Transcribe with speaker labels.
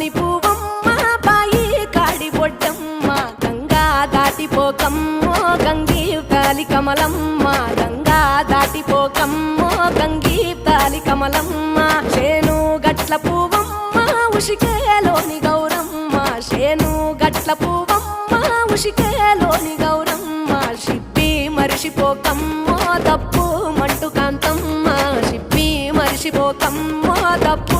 Speaker 1: మణి పువ్వమ్మ బాయి కాడి బొడ్డమ్మ గంగా దాటిపోకమ్మో గంగి తాలి కమలమ్మ గంగా దాటిపోకమ్మో గంగి తాలి కమలమ్మ. చేను గట్ల పువ్వమ్మ ఉషికేలోని గౌరమ్మ. చేను గట్ల పువ్వమ్మ ఉషికేలోని గౌరమ్మ. సిబ్బి మరిషిపోకమ్మో తప్పు మంటు కాంతమ్మ. సిబ్బి మరిషిపోకమ్మో తప్పు